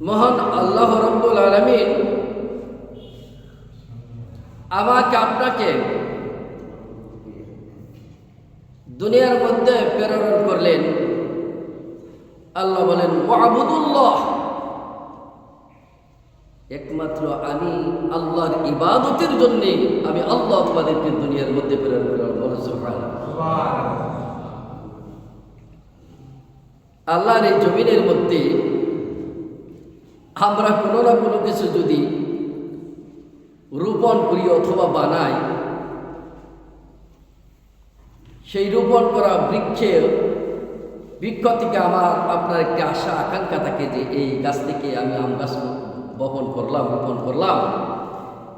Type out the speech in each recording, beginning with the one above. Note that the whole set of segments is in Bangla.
মহান আল্লাহ রব্বুল আলমিন আমাকে আপনাকে দুনিয়ার মধ্যে প্রেরণ করলেন। আল্লাহ বলেন ওয়াবুদুল্লাহ। একমাত্র আমি আল্লাহর ইবাদতের জন্যে আমি আল্লাহ তোমাদেরকে দুনিয়ার মধ্যে প্রেরণ করলাম। আল্লাহর এই জমিনের মধ্যে আমরা কোনো না কোনো কিছু যদি রোপণ করি অথবা বানাই, সেই রোপণ করা বৃক্ষে, বৃক্ষ থেকে আমার আপনার একটি আশা, আকাঙ্ক্ষা থাকে যে এই গাছ থেকে আমি আম গাছ বপন করলাম, রোপণ করলাম।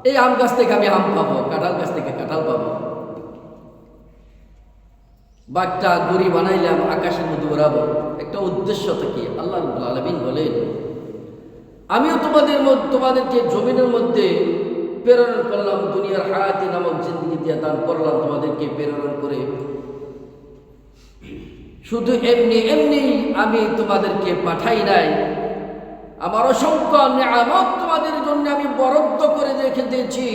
এই আম গাছ থেকে আমি আম পাবো, কাঁঠাল গাছ থেকে কাঁঠাল পাবো। বা একটা গুড়ি বানাইলাম, আকাশের মধ্যে উড়াবো। একটা উদ্দেশ্য থেকে, আল্লাহ আলমিন বলেন আমিও তোমাদের তোমাদেরকে জমিনের মধ্যে প্রেরণ করলাম দুনিয়ার হায়াতি নামক জিন্দগি দিয়ে দান করলাম তোমাদেরকে প্রেরণ করে। শুধু এমনি এমনি আমি তোমাদেরকে পাঠাই নাই। আমার অসংখ্য নিয়ামত তোমাদের জন্য আমি বরাদ্দ করে রেখে দিয়েছি।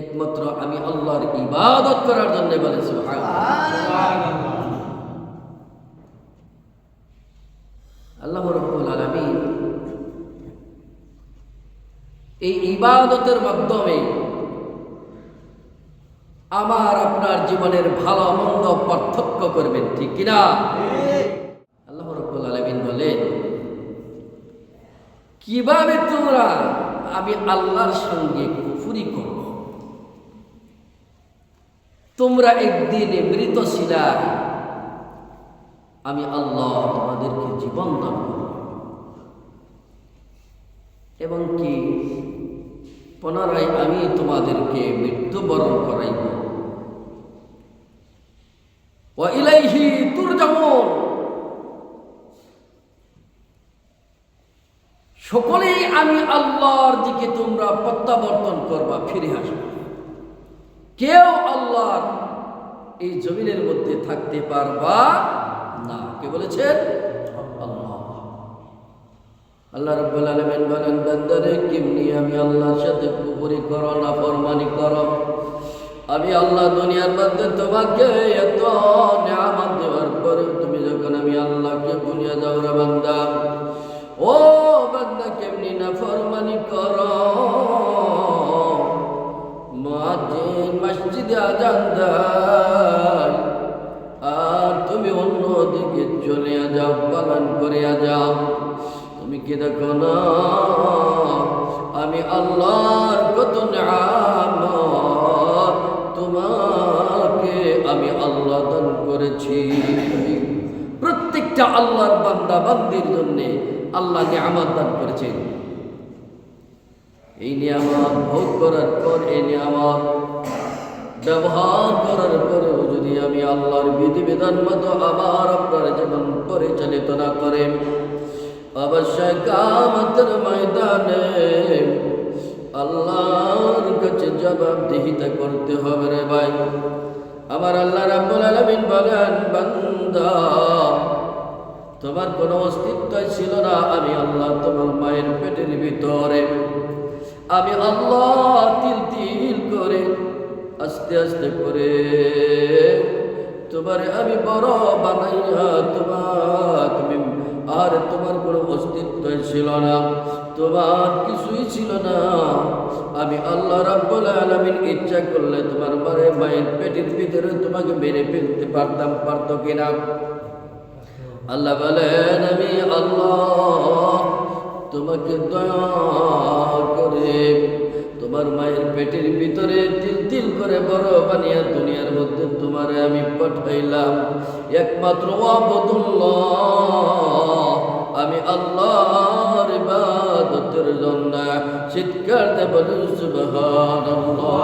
একমাত্র আমি আল্লাহর ইবাদত করার জন্য বলে সুবহানাল্লাহ। আল্লাহ রব্বুল আলামিন এই ইবাদতের মাধ্যমে আমার আপনার জীবনের ভালো, মন্দ, পার্থক্য করবেন, ঠিক কিনা? আল্লাহ আলামিন বলেন, কীভাবে তোমরা আমি আল্লাহর সঙ্গে কুফুরি করো তোমরা একদিন মৃত ছিলা আমি আল্লাহ তোমাদেরকে জীবন দান করব। এবং কি? পুনরায় আমি তোমাদেরকে মৃত্যুবরণ করাইব। ইলাইহি তুরজামুন সকলেই আমি আল্লাহর দিকে তোমরা প্রত্যাবর্তন করবা, ফিরে আসবে। কেউ আল্লাহর এই জমিনের মধ্যে থাকতে পারবা না। কে বলেছেন? আল্লাহ রব্বুল আলমেন বলেন, বান্দারে, কেমনি আমি আল্লাহর সাথে পুকুরি করো না ফরমানি করো? আমি আল্লাহ দুনিয়ার মধ্যে তোমাকে এত নিয়ামত দেওয়ার পরে তুমি যখন আমি আল্লাহকে ভুলিয়া যাও রে বান্দা, ও বান্দা, কেমনি না ফরমানি আল্লাহর কত নিয়ামত। তোমাকে আমি আল্লাহ দান করেছি। প্রত্যেকটা আল্লাহর বান্দা বান্দির জন্যে আল্লাহ নিয়ামত দান করেছেন এই নিয়ামত ভোগ করার পর এই নিয়ামত ব্যবহার করার পরেও যদি আমি আল্লাহর বিধিবিধান মতো আবার আপনার জীবন পরিচালিত না করেন, অবশ্যই কামতের ময়দানে আল্লাহর কাছে জবাবদিহিতা করতে হবে রে ভাই। আমার আল্লাহ রাব্বুল আলামিন বলেন, বান্দা, তোমার কোনো অস্তিত্ব ছিল না, আমি আল্লাহ তোমার মায়ের পেটের ভিতরে। আমি আল্লাহ তিল তিল করে, আস্তে আস্তে করে তোমারে আমি বড় বানাইয়া তোমার তুমি আর তোমার কোনো অস্তিত্ব ছিল না। তোমার কিছুই ছিল না। আমি আল্লাহ রাব্বুল আলামিন ইচ্ছা করলে তোমার মারে মায়ের পেটের ভিতরে তোমাকে মেরে ফেলতে পারতাম, পারতো কিনা? আল্লাহ বলেন, আমি আল্লাহ, তোমাকে দয়া করে তোমার মায়ের পেটের ভিতরে করে বড় বানিয়া দুনিয়ার মধ্যে তোমারে আমি পাঠাইলাম। একমাত্র আমি আল্লাহর ইবাদতের জন্য চিৎকার দেব সুবহানাল্লাহ।